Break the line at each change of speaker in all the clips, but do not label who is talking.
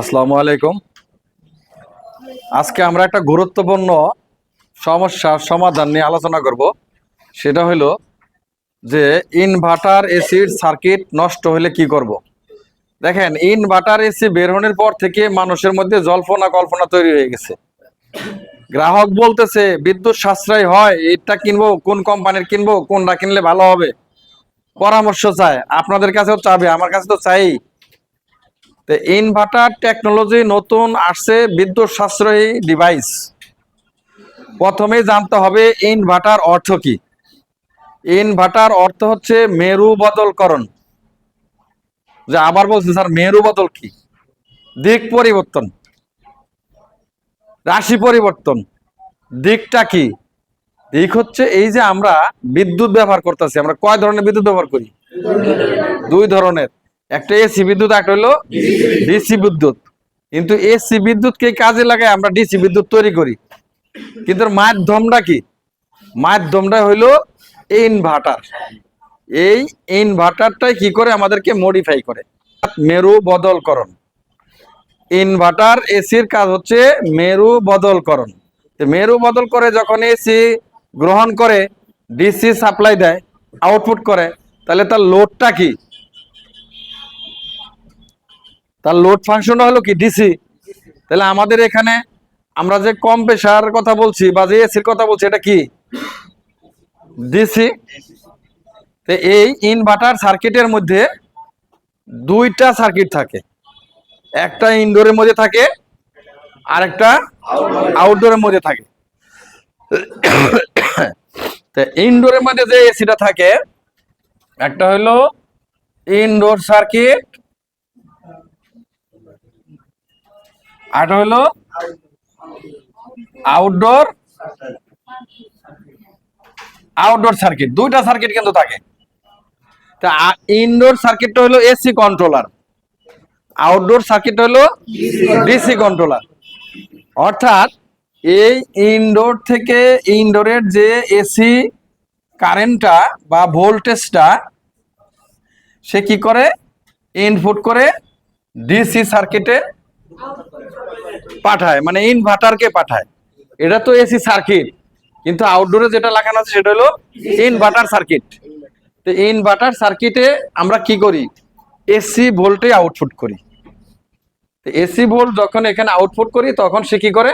আসসালামু আলাইকুম। আজকে আমরা একটা গুরুত্বপূর্ণ সমস্যার সমাধান নিয়ে আলোচনা করব। সেটা হলো যে ইনভার্টার এসির সার্কিট নষ্ট হলে কি করব। দেখেন, ইনভার্টার এসি বের হওয়ার পর থেকে মানুষের মধ্যে জল্পনা কল্পনা তৈরি হয়ে গেছে। গ্রাহক বলতেছে, বিদ্যুৎ সাশ্রয় হয় এটা কিনবো, কোন কোম্পানির কিনবো, কোনটা কিনলে ভালো হবে? পরামর্শ চায়। আপনাদের কাছেও চাবে, আমার কাছে তো চাই। তো ইনভার্টার টেকনোলজি নতুন আসছে বিদ্যুৎ সাশ্রয়ী ডিভাইস প্রথমে জানতে হবে ইনভার্টার অর্থ কি? ইনভার্টার অর্থ হচ্ছে মেরু বদলকরণ যে আবার বলছি, স্যার মেরু বদল কি? দিক পরিবর্তন। রাশি পরিবর্তন। দিকটা কি? দিক হচ্ছে এই যে আমরা বিদ্যুৎ ব্যবহার করতেছি, আমরা কয় ধরনের বিদ্যুৎ ব্যবহার করি? দুই ধরনের। একটা এসি বিদ্যুৎ, একটা হলো ডিসি বিদ্যুৎ। কিন্তু এসি বিদ্যুৎকে কাজে লাগায়, আমরা ডিসি বিদ্যুৎ তৈরি করি। কিন্তু মাধ্যমটা কি? মাধ্যমটা হইল ইনভার্টার। এই ইনভার্টারটাই কি করে? আমাদেরকে মডিফাই করে। মেরু বদলকরণ। ইনভার্টার এসির কাজ হচ্ছে মেরু বদলকরণ। মেরু বদল করে যখন এসি গ্রহণ করে, ডিসি সাপ্লাই দেয়, আউটপুট করে, তাহলে তার লোডটা কি? তার লোড ফাংশনটা হলো কি? ডিসি তাহলে আমাদের এখানে আমরা যে কম প্রেশার কথা বলছি বা যে এসির কথা বলছি, এটা কি? ডিসি তো এই ইনভার্টার সার্কিটের মধ্যে দুইটা সার্কিট থাকে। একটা ইনডোরের মধ্যে থাকে, আর একটা আউটডোরের মধ্যে থাকে। তো ইনডোরের মধ্যে যে এসিটা থাকে, একটা হলো ইনডোর সার্কিট আর হলো আউটডোর আউটডোর সার্কিট দুইটা সার্কিট কিন্তু থাকে। তা ইনডোর সার্কিটটা হলো এসি কন্ট্রোলার আউটডোর সার্কিট হলো ডিসি কন্ট্রোলার অর্থাৎ, এই ইনডোর থেকে ইনডোরের যে এসি কারেন্টটা বা ভোল্টেজটা সে কি করে? ইনপুট করে ডিসি সার্কিটে পাঠায় মানে ইনভার্টারকে পাঠায়। এটা তো এসি সার্কিট কিন্তু আউটডোরে যেটা লাগানো আছে সেটা হলো ইনভার্টার সার্কিট তো ইনভার্টার সার্কিটে আমরা কি করি? এসি ভোল্টে আউটপুট করি। এসি ভোল্ট যখন এখানে আউটপুট করি, তখন সে কি করে?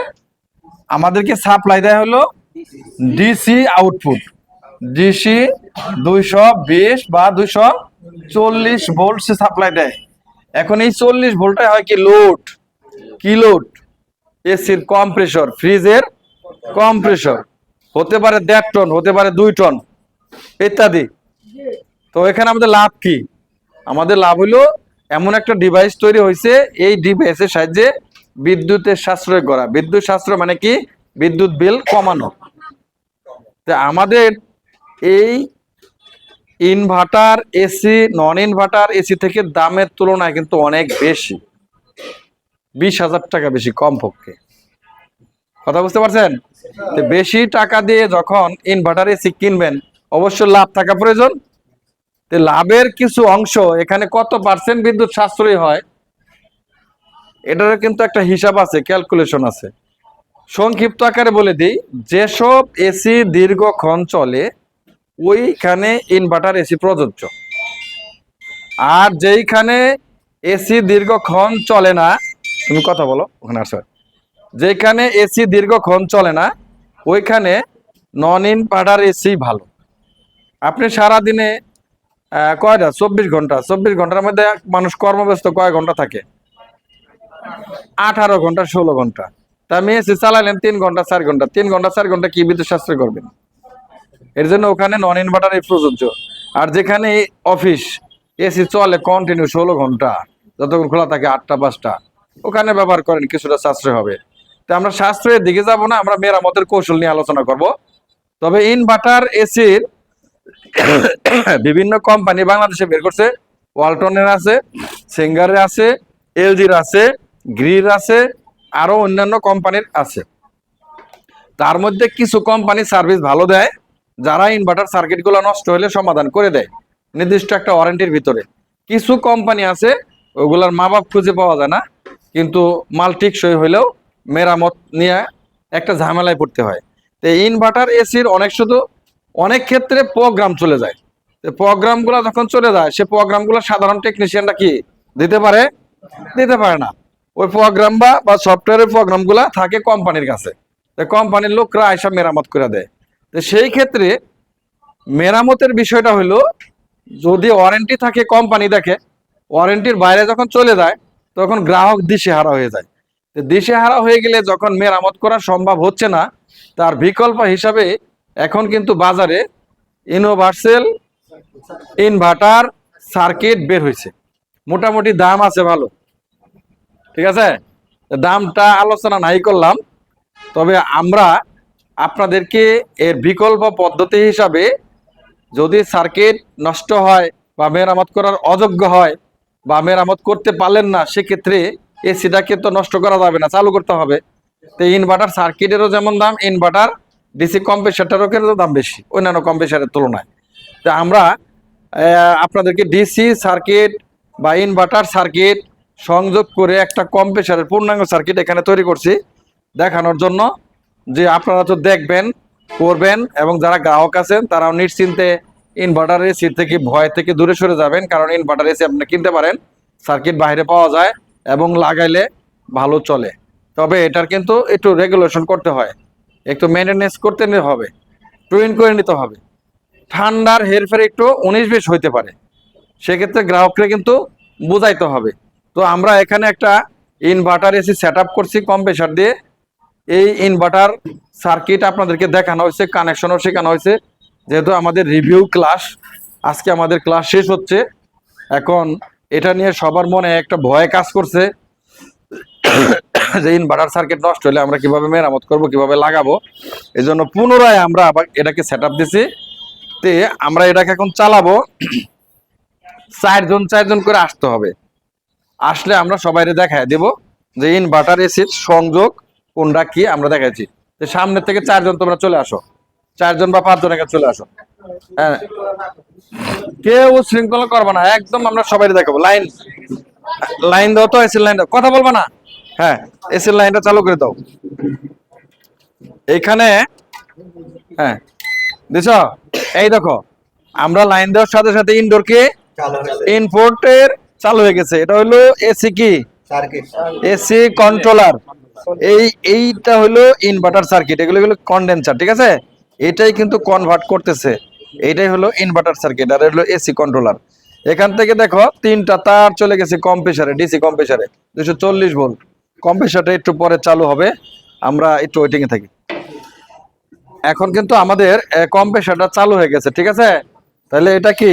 আমাদেরকে সাপ্লাই দেয় হলো ডিসি আউটপুট ডিসি দুইশো বিশ বা দুইশো চল্লিশ ভোল্ট সে সাপ্লাই দেয়। এখন এই চল্লিশ ভোল্টে হয় কি লোড কি লোড এসির কম্প্রেসর, ফ্রিজের কম্প্রেসর। হতে পারে দেড় টন, হতে পারে দুই টন, ইত্যাদি। তো এখানে আমাদের লাভ কি? আমাদের লাভ হলো এমন একটা ডিভাইস তৈরি হয়েছে, এই ডিভাইসের সাহায্যে বিদ্যুতের সাশ্রয় করা। বিদ্যুৎ সাশ্রয় মানে কি? বিদ্যুৎ বিল কমানো। তা আমাদের এই inverter AC non inverter AC থেকে দামের তুলনায় কিন্তু অনেক বেশি। বিশ হাজার টাকা বেশি কমপক্ষে। কথা বুঝতে পারছেন? বেশি টাকা দিয়ে যখন ইনভার্টার এসি কিনবেন অবশ্য লাভ থাকা প্রয়োজন। তো লাভের কিছু অংশ এখানে কত পার্সেন্ট বিদ্যুৎ সাশ্রয়ী হয়, এটারও কিন্তু একটা হিসাব আছে ক্যালকুলেশন আছে। সংক্ষিপ্ত আকারে বলে দিই, যেসব এসি দীর্ঘক্ষণ চলে, ওইখানে ইনভার্টার এসি প্রযোজ্য। আর যেইখানে এসি দীর্ঘক্ষণ চলে না তুমি কথা বলো, ওখানে আসো। যেখানে এসি দীর্ঘক্ষণ চলে না, ওইখানে নন ইন ইনভার্টার এসি ভালো। আপনি সারাদিনে কয়টা? চব্বিশ ঘণ্টা। চব্বিশ ঘণ্টার মধ্যে মানুষ কর্মব্যস্ত কয় ঘণ্টা থাকে? আঠারো ঘণ্টা, ষোলো ঘণ্টা। তা আমি এসি চালালেন তিন ঘণ্টা, চার ঘণ্টা। তিন ঘণ্টা, চার ঘণ্টা কি বিদ্যুৎ সাশ্রয় করবেন? এর জন্য ওখানে নন ইনভার্টার প্রযোজ্য। আর যেখানে অফিস, এসি চলে কন্টিনিউ ষোলো ঘণ্টা। যতক্ষণ খোলা থাকে আটটা, পাঁচটা। ওখানে ব্যবহার করেন, কিছুটা সাশ্রয় হবে। তো আমরা সাশ্রয়ের দিকে যাব না, আমরা মেরামতের কৌশল নিয়ে আলোচনা করব। তবে ইনভার্টার এসির বিভিন্ন কোম্পানি বাংলাদেশে বের করছে। ওয়ালটনের আছে, সিঙ্গারের আছে, এলজির আছে, গ্রির আছে আরও অন্যান্য কোম্পানির আছে। তার মধ্যে কিছু কোম্পানি সার্ভিস ভালো দেয়, যারা ইনভার্টার সার্কিটগুলো নষ্ট হলে সমাধান করে দেয়। নির্দিষ্ট একটা ওয়ারেন্টির ভিতরে। কিছু কোম্পানি আছে ওগুলার মা বাপ খুঁজে পাওয়া যায় না, কিন্তু মাল টিকসই হইলেও মেরামত নিয়ে একটা ঝামেলায় পড়তে হয়। তো ইনভার্টার এসির অনেক শুধু অনেক ক্ষেত্রে প্রোগ্রাম চলে যায়। তো প্রোগ্রামগুলো যখন চলে যায়, সে প্রোগ্রামগুলো সাধারণ টেকনিশিয়ানরা কি দিতে পারে? দিতে পারে না। ওই প্রোগ্রাম বা বা সফটওয়্যারের প্রোগ্রামগুলো থাকে কোম্পানির কাছে। তো কোম্পানির লোকরা আইসা মেরামত করে দেয়। তো সেই ক্ষেত্রে মেরামতের বিষয়টা হলো, যদি ওয়ারেন্টি থাকে কোম্পানি দেখে ওয়ারেন্টির বাইরে যখন চলে যায়, তখন গ্রাহক দিশেহারা হয়ে যায়। তো দিশেহারা হয়ে গেলে যখন মেরামত করা সম্ভব হচ্ছে না, তার বিকল্প হিসাবে এখন কিন্তু বাজারে ইনোভার্সেল ইনভার্টার সার্কিট বের হয়েছে। মোটামুটি দাম আছে ভালো। ঠিক আছে? দামটা আলোচনা নাই করলাম। তবে আমরা আপনাদেরকে এর বিকল্প পদ্ধতি হিসাবে যদি সার্কিট নষ্ট হয় বা মেরামত করার অযোগ্য হয় বা মেরামত করতে পারলেন না, সেক্ষেত্রে এসিটাকে তো নষ্ট করা যাবে না, চালু করতে হবে। তো ইনভার্টার সার্কিটেরও যেমন দাম ইনভার্টার ডিসি কম্প্রেসারটারও কিন্তু দাম বেশি, অন্যান্য কম্প্রেসারের তুলনায়। তো আমরা আপনাদেরকে ডিসি সার্কিট বা ইনভার্টার সার্কিট সংযোগ করে একটা কম্প্রেসারের পূর্ণাঙ্গ সার্কিট এখানে তৈরি করছি, দেখানোর জন্য যে আপনারা তো দেখবেন, করবেন এবং যারা গ্রাহক আছেন, তারাও নিশ্চিন্তে ইনভার্টার এসি থেকে ভয় থেকে দূরে সরে যাবেন, কারণ ইনভার্টার এসি আপনি কিনতে পারেন সার্কিট বাইরে পাওয়া যায় এবং লাগাইলে ভালো চলে। তবে এটার কিন্তু একটু রেগুলেশন করতে হয়, একটু মেনটেনেন্স করতে হবে টুইন করে নিতে হবে। ঠান্ডার হেরফের একটু উনিশ বিশ হইতে পারে, সেক্ষেত্রে গ্রাহককে কিন্তু বোঝাইতে হবে। তো আমরা এখানে একটা ইনভার্টার এসি সেট আপ করছি কম্প্রেসার দিয়ে, এই ইনভার্টার সার্কিট আপনাদেরকে দেখানো হয়েছে কানেকশনও শেখানো হয়েছে যেহেতু আমাদের রিভিউ ক্লাস আজকে আমাদের ক্লাস শেষ হচ্ছে। এখন এটা নিয়ে সবার মনে একটা ভয় কাজ করছে। যে ইনভার্টার সার্কিট নষ্ট হলে আমরা কীভাবে মেরামত করব, কীভাবে লাগাবো। এই জন্য পুনরায় আমরা আবার এটাকে সেট আপ দিছি। তে আমরা এটাকে এখন চালাবো। চারজন চারজন করে আসতে হবে। আসলে আমরা সবাই দেখায় দেব যে ইনভার্টার এসির সংযোগ কোনটা কি, আমরা দেখাচ্ছি তো সামনে থেকে চারজন তোমরা চলে আসো। চারজন বা পাঁচজন এখানে চলে আসো। হ্যাঁ। কেউ শৃঙ্খলা করবে না একদম আমরা সবাই দেখাবো। লাইন লাইন দাও তো এসির লাইন দাও। কথা বলবা না? হ্যাঁ এসির লাইনটা চালু করে দাও। এইখানে হ্যাঁ দিছ এই দেখো আমরা লাইন দেওয়ার সাথে সাথে ইনডোর কে? ইনপোর্টের চালু হয়ে গেছে। এটা হলো এসি কি?
সার্কিট।
এসি কন্ট্রোলার এই এইটা হলো ইনভার্টার সার্কিট এগুলো হলো কন্ডেন্সার ঠিক আছে? এটাই কিন্তু কনভার্ট করতেছে। এটাই হলো ইনভার্টার সার্কিট আর হলো এসি কন্ট্রোলার এখান থেকে দেখো, তিনটা তার চলে গেছে কম্প্রেসারে ডিসি কম্প্রেসারে দুশো চল্লিশ ভোল্ট কম্প্রেসারটা একটু পরে চালু হবে। আমরা একটু ওয়েটিং এ থাকি। এখন কিন্তু আমাদের কম্প্রেসারটা চালু হয়ে গেছে, ঠিক আছে? তাহলে এটা কি?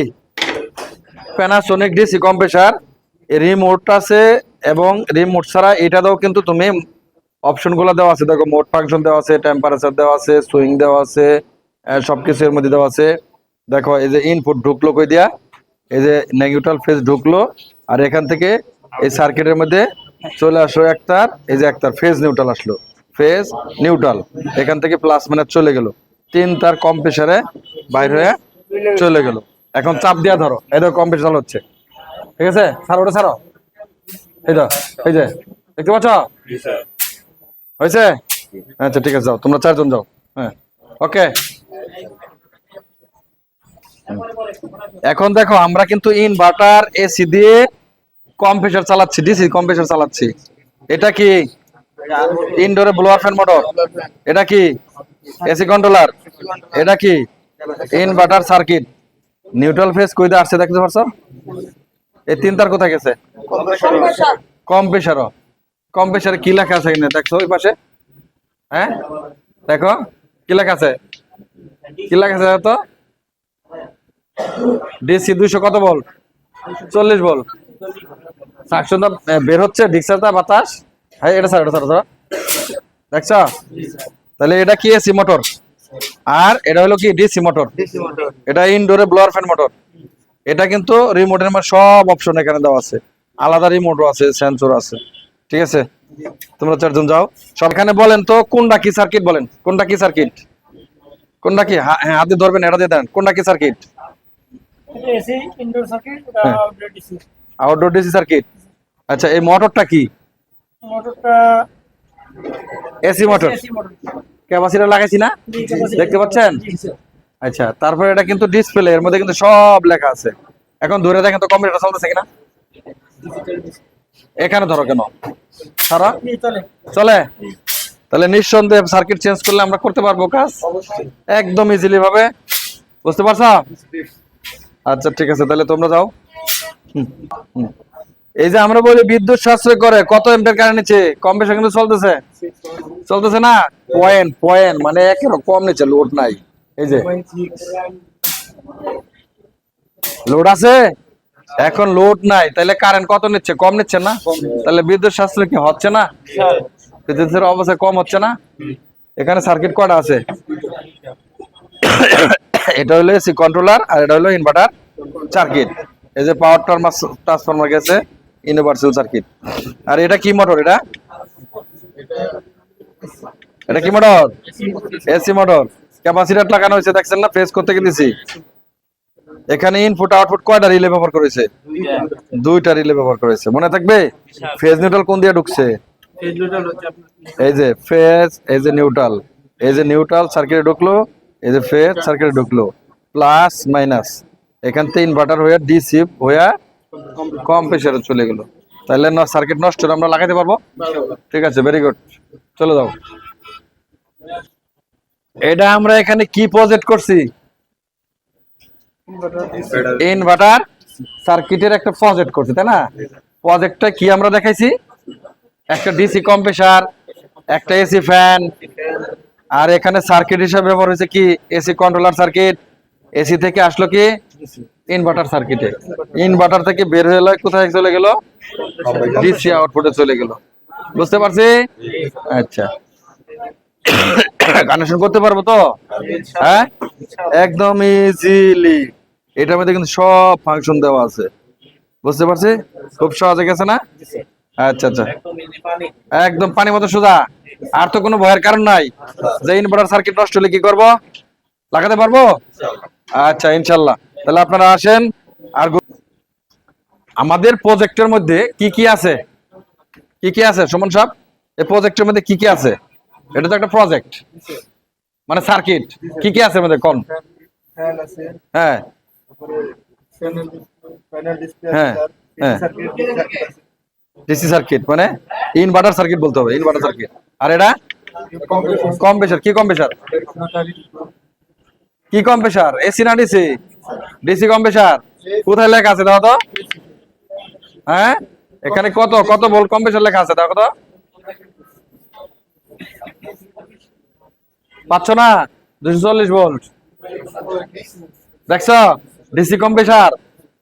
প্যানাসোনিক ডিসি কম্প্রেসার রিমোট আছে এবং রিমোট ছাড়া এটাতেও কিন্তু তুমি অপশনগুলো দেওয়া আছে। দেখো, মোট ফাংশন দেওয়া আছে টেম্পারেচার দেওয়া আছে সুইং দেওয়া আছে সবকিছু এর মধ্যে দেওয়া আছে। দেখো, এই যে ইনপুট ঢুকলো কই দিয়া? এই যে নেগেটিভ ফেজ ঢুকলো, আর এখান থেকে এই সার্কিটের মধ্যে চলে আসলো একটার, এই যে একটার ফেজ নিউট্রাল আসলো। ফেজ নিউট্রাল এখান থেকে প্লাস মানে চলে গেল। তিন তার কম প্রেসারে বাইর হয়ে চলে গেল। এখন চাপ দিয়া ধরো, এই দেখো কম প্রেসার হচ্ছে। ঠিক আছে? ছাড়ো, ওটা ছাড়ো। এই তো এই যে, দেখতে পাচ্ছ? হয়েছে? আচ্ছা ঠিক আছে যাও তোমরা চারজন যাও। হ্যাঁ ওকে। এখন দেখো আমরা কিন্তু ইনভার্টার এসি দিয়ে কম্প্রেসার চালাচ্ছি ডিসি কম্প্রেসার চালাচ্ছি। এটা কি ইনডোরে ব্লোয়ার ফ্যান মোটর এটা কি এসি কন্ট্রোলার এটা কি ইনভার্টার সার্কিট নিউট্রাল ফেজ কইতে আসছে দেখতে পারছ? এই তিনটার কোথায় গেছে? কম প্রেশারও কম প্রেশারে কি লেখা আছে এখানে? দেখছ ওই পাশে? হ্যাঁ? দেখো, কি লেখা আছে? কি লেখা আছে তো? ডিসি দুইশো কত বল? চল্লিশ বল। সাকশনটা বের হচ্ছে ডিক্সারটা বাতাস। হ্যাঁ এটা স্যার এটা স্যার দেখছ? তাহলে এটা কি এসি মোটর? আর এটা হলো কি ডিসি মোটর? এটা ইনডোরে ব্লোয়ার ফ্যান মোটর এটা কিন্তু রিমোটের মধ্যে সব অপশন এখানে দেওয়া আছে। আলাদা রিমোটও আছে সেন্সর আছে। ঠিক আছে? তোমরা চারজন যাও। সবখানে বলেন তো কোনটা কি সার্কিট বলেন? কোনটা কি সার্কিট কোনটা কি? হ্যাঁ হাতে ধরবেন এটা দিয়ে দেন। কোনটা কি সার্কিট।
আউটডোর ডিসি
সার্কিট আচ্ছা এই মোটরটা কি?
মোটরটা
AC motor
AC motor
capacitor লাগাইছি না? দেখতে পাচ্ছেন? আচ্ছা তারপরে এটা কিন্তু ডিসপ্লে এর মধ্যে কিন্তু সব লেখা আছে। এখন ধরে দেখেন তো কম্পিউটার চলতেছে কিনা? এখানে ধরো কেন? সারা?
চলে।
তাহলে নিঃসন্দেহে সার্কিট চেঞ্জ করলে আমরা করতে পারব কাজ? একদম ইজিলি ভাবে। বুঝতে পারছ? আচ্ছা ঠিক আছে তাহলে তোমরা যাও। এই যে আমরা বলি বিদ্যুৎ সাশ্রয় করে কত এম্পের কারেন্ট নিচ্ছে? কম বেশি কিন্তু চলতেছে। চলতেছে না? পয়েন্ট পয়েন্ট মানে একের কম নিচ্ছে লোড নাই। এই যে। লোড আছে? এখন লোড নাই তাহলে কারেন্ট কত নিচ্ছে? কম নিচ্ছে না? তাহলে বিদ্যুৎ সাশ্রয় কি হচ্ছে না? বিদ্যুতের অবস্থা কম হচ্ছে না? এখানে সার্কিট কটা আছে? এটা হলো এসি কন্ট্রোলার আর এটা হলো ইনভার্টার সার্কিট এই যে পাওয়ার ট্রান্সফরমার গেছে ইউনিভার্সাল সার্কিট আর এটা কি মোটর এটা? এটা কি মোটর এসি মোটর ক্যাপাসিটার লাগানো হয়েছে দেখছেন না? ফেস করতে দিছি। এখানে ইনপুট আউটপুট কয়টা রিলে ব্যবহার করেছে? দুইটা। রিলে ব্যবহার করেছে। মনে থাকবে? ফেজ নিউট্রাল কোন দিয়ে ঢুকছে? এই যে ফেজ এই যে নিউট্রাল এই যে নিউট্রাল সার্কিটে ঢুকলো। এই যে ফেজ সার্কিটে ঢুকলো। প্লাস মাইনাস এখান থেকে ইনভার্টার হয়ে ডিসি হয়ে কম প্রেসারে চলে গেল। তাহলে সার্কিট নষ্ট হলে আমরা লাগাতে পারব? ঠিক আছে ভেরি গুড চলে যাও। এটা আমরা এখানে কি প্রজেক্ট করছি? ইনভার্টার সার্কিটের একটা প্রজেক্ট করছি তাই না? প্রজেক্টটা কি আমরা দেখাইছি? একটা ডিসি কম্প্রেসার একটা এসি ফ্যান আর এখানে সার্কিট হিসাবে ব্যবহার হয়েছে কি? এসি কন্ট্রোলার সার্কিট এসি থেকে আসলো কি? ইনভার্টার সার্কিটে ইনভার্টার থেকে বের হয়ে এলো, কোথায় চলে গেল? ডিসি আউটপুটে চলে গেল। বুঝতে পারছি? আচ্ছা। কানেকশন করতে পারব তো? হ্যাঁ? একদম ইজিলি এটার মধ্যে কিন্তু সব ফাংশন দেওয়া আছে। বুঝতে পারছি? খুব সহজে গেছে না? আচ্ছা আচ্ছা। একদম পানি মতো সোজা। আর তো কোনো ভয়ের কারণ নাই। যে ইনভার্টার সার্কিট নষ্ট হলে কি করব? লাগাতে পারব? আচ্ছা ইনশাল্লাহ। তাহলে আপনারা আসেন আর আমাদের প্রজেক্টের মধ্যে কি কি আছে? কি কি আছে সুমন সাহেব? এই প্রজেক্টের মধ্যে কি কি আছে? এটা তো একটা প্রজেক্ট মানে সার্কিট কি কি আছে আমাদের কোন? হ্যাঁ। হ্যাঁ, হ্যাঁ। ডিসি সার্কিট মানে ইনভার্টার সার্কিট বলতে হবে ইনভার্টার সার্কিট আর এটা? কম প্রেসার কি কম প্রেসার কি কম প্রেসার এসি না ডিসি ডিসি কম প্রেসার কোথায় লেখা আছে দাও তো? হ্যাঁ? এখানে কত কত ভোল্ট কম প্রেসার লেখা আছে দাও তো? পাচ্ছ না? দুশো চল্লিশ ভোল্ট দেখছ? ডিসি কম প্রেসার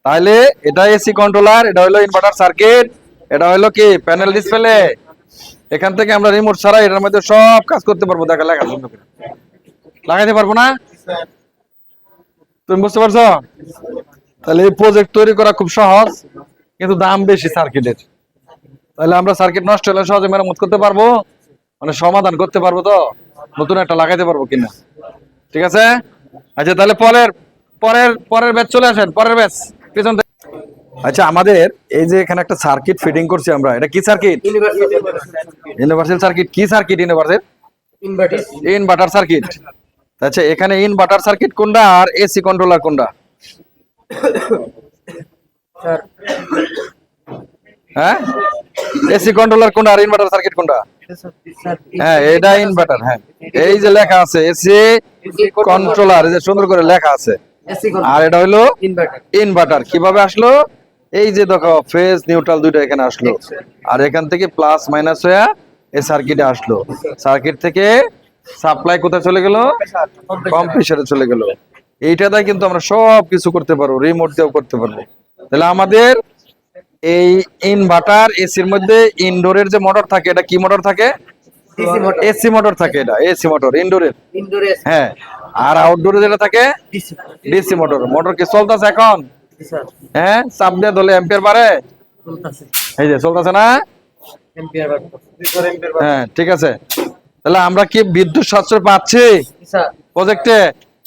তাহলে এটা এসি কন্ট্রোলার এটা হলো ইনভার্টার সার্কিট এটা হলো কি? প্যানেল ডিসপ্লে এখান থেকে আমরা রিমোট ছাড়া এটার মধ্যে সব কাজ করতে পারব। দেখা করে। লাগাইতে পারব না? তুমি বুঝতে পারছ? তাহলে এই প্রজেক্ট তৈরি করা খুব সহজ, কিন্তু দাম বেশি সার্কিটের তাহলে আমরা সার্কিট নষ্ট হলে সহজে মেরামত করতে পারব। মানে সমাধান করতে পারব তো? নতুন একটা লাগাইতে পারব কিনা? ঠিক আছে? আচ্ছা তাহলে পরের পরের পরের ব্যাচ চলে আসেন পরের ব্যাচ পিছন আচ্ছা আমাদের এই যে এখানে একটা সার্কিট ফিটিং করছি আমরা এটা কি সার্কিট ইউনিভার্সাল সার্কিট কি circuit universal
inverter
inverter circuit আচ্ছা এখানে ইনভার্টার সার্কিট কোনটা আর এসি কন্ট্রোলার কোনটা? হ্যাঁ? এসি কন্ট্রোলার কোনটা আর ইনভার্টার সার্কিট কোনটা? হ্যাঁ এটা ইনভার্টার হ্যাঁ। এই যে লেখা আছে এসি কন্ট্রোলার এই যে সুন্দর করে লেখা আছে। আর এটা হলো
ইনভার্টার
কীভাবে আসলো? এই যে দেখো ফেজ নিউট্রাল দুইটা এখানে আসলো। আর এখান থেকে প্লাস মাইনাস হয়ে এই সার্কিটে আসলো। সার্কিট থেকে সাপ্লাই কোথায় চলে গেল? কম প্রেসারে চলে গেল। এইটাতে কিন্তু আমরা সব কিছু করতে পারব রিমোট দিয়েও করতে পারব। তাহলে আমাদের এই ইনভার্টার এসির মধ্যে ইনডোরের যে মোটর থাকে এটা কি মোটর থাকে? এসি মোটর থাকে এটা এসি মোটর ইনডোরের
ইনডোরে
হ্যাঁ আর আউটডোরে যেটা থাকে?
ডিসি
ডিসি মোটর মোটর কি চলতেছে এখন? হ্যাঁ চাপ দিয়ে ধরলে এম্পিয়ার বাড়ে? এই যে চলতেছে না? হ্যাঁ ঠিক আছে। তাহলে আমরা কি বিদ্যুৎ সাশ্রয় পাচ্ছি?
স্যার।
প্রজেক্টে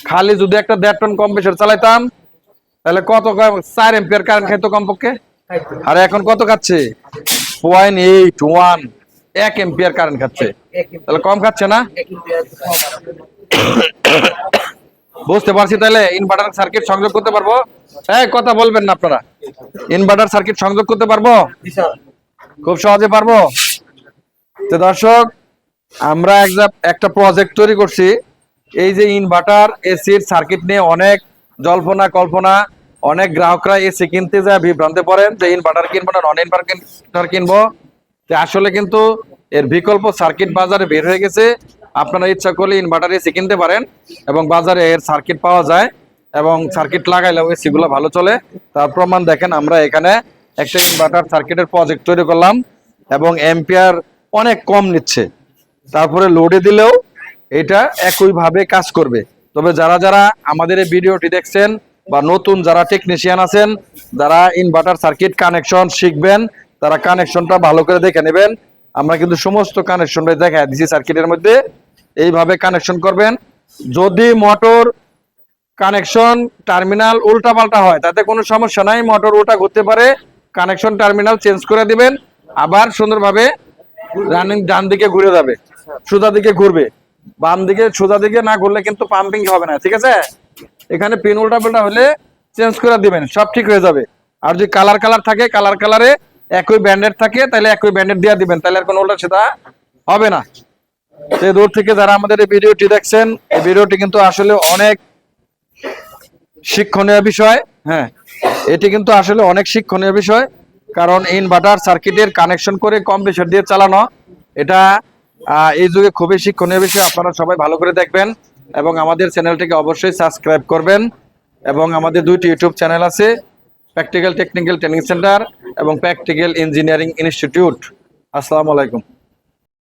খালি যদি একটা দেড় টন কম্প্রেসার চালাইতাম তাহলে কত চার এম্পিয়ার কারেন্ট খাইতো কমপক্ষে? আর এখন কত খাচ্ছে? পয়েন্ট এইট ওয়ান এক এম্পিয়ার কারেন্ট খাচ্ছে। তাহলে কম খাচ্ছে না? বুঝতে পারছি তাহলে ইনভার্টার সার্কিট সংযোগ করতে পারব? হ্যাঁ কথা বলবেন না আপনারা। ইনভার্টার সার্কিট সংযোগ করতে পারব? খুব সহজে পারব? তো দর্শক, আমরা একটা- প্রজেক্ট তৈরি করছি। এই যে ইনভার্টার এসির সার্কিট নিয়ে অনেক জল্পনা, কল্পনা, অনেক গ্রাহকরা এসি কিনতে যায়, বিভ্রান্তে পড়েন। যে ইনভার্টার কিনবো না নন ইনভার্টার কিনবো। আসলে কিন্তু এর বিকল্প সার্কিট বাজারে বের হয়ে গেছে। আপনারা ইচ্ছা করলে ইনভার্টার এসি কিনতে পারেন এবং বাজারে এর সার্কিট পাওয়া যায় এবং সার্কিট লাগাইলেও এসি গুলো ভালো চলে। তার প্রমাণ দেখেন, আমরা এখানে একটা ইনভার্টার সার্কিটের প্রজেক্ট তৈরি করলাম এবং এম্পিয়ার অনেক কম নিচ্ছে। তারপরে লোডে দিলেও এটা একইভাবে কাজ করবে। তবে যারা যারা আমাদের এই ভিডিওটি দেখছেন বা নতুন যারা টেকনিশিয়ান আছেন, যারা ইনভার্টার সার্কিট কানেকশন শিখবেন, তারা কানেকশনটা ভালো করে দেখে নেবেন। আমরা কিন্তু সমস্ত কানেকশনটা দেখা দিচ্ছি সার্কিটের মধ্যে। এইভাবে কানেকশন করবেন। যদি মোটর কানেকশন টার্মিনাল উল্টা পাল্টা হয়, তাতে কোনো সমস্যা নাই। মোটর উল্টা ঘুরতে পারে। কানেকশন টার্মিনাল চেঞ্জ করে দিবেন। আবার সুন্দরভাবে রানিং ডান দিকে ঘুরে যাবে। সোজা দিকে ঘুরবে। বাম দিকে, সোজা দিকে না ঘুরলে কিন্তু পাম্পিং হবে না, ঠিক আছে? এখানে পিন উল্টা পাল্টা হলে চেঞ্জ করে দিবেন। সব ঠিক হয়ে যাবে। আর যদি কালার কালার থাকে কালার কালারে একই ব্যান্ডেড থাকে, তাহলে একই ব্যান্ডেড দিয়ে দিবেন, তাহলে আর কোনো উল্টা সেটা হবে না। তো দূর থেকে যারা আমাদের এই ভিডিওটি দেখছেন, এই ভিডিওটি কিন্তু আসলে অনেক শিক্ষণীয় বিষয় হ্যাঁ এটি কিন্তু আসলে অনেক শিক্ষণীয় বিষয়, কারণ ইনভার্টার সার্কিটের কানেকশন করে কম্প্রেসার দিয়ে চালানো, এটা এই যুগে খুবই শিক্ষণীয় বিষয়, আপনারা সবাই ভালো করে দেখবেন, এবং আমাদের চ্যানেলটিকে অবশ্যই সাবস্ক্রাইব করবেন, এবং আমাদের দুইটি ইউটিউব চ্যানেল আছে প্র্যাকটিক্যাল টেকনিক্যাল ট্রেনিং সেন্টার এবং প্র্যাকটিক্যাল ইঞ্জিনিয়ারিং ইনস্টিটিউট আসসালামু আলাইকুম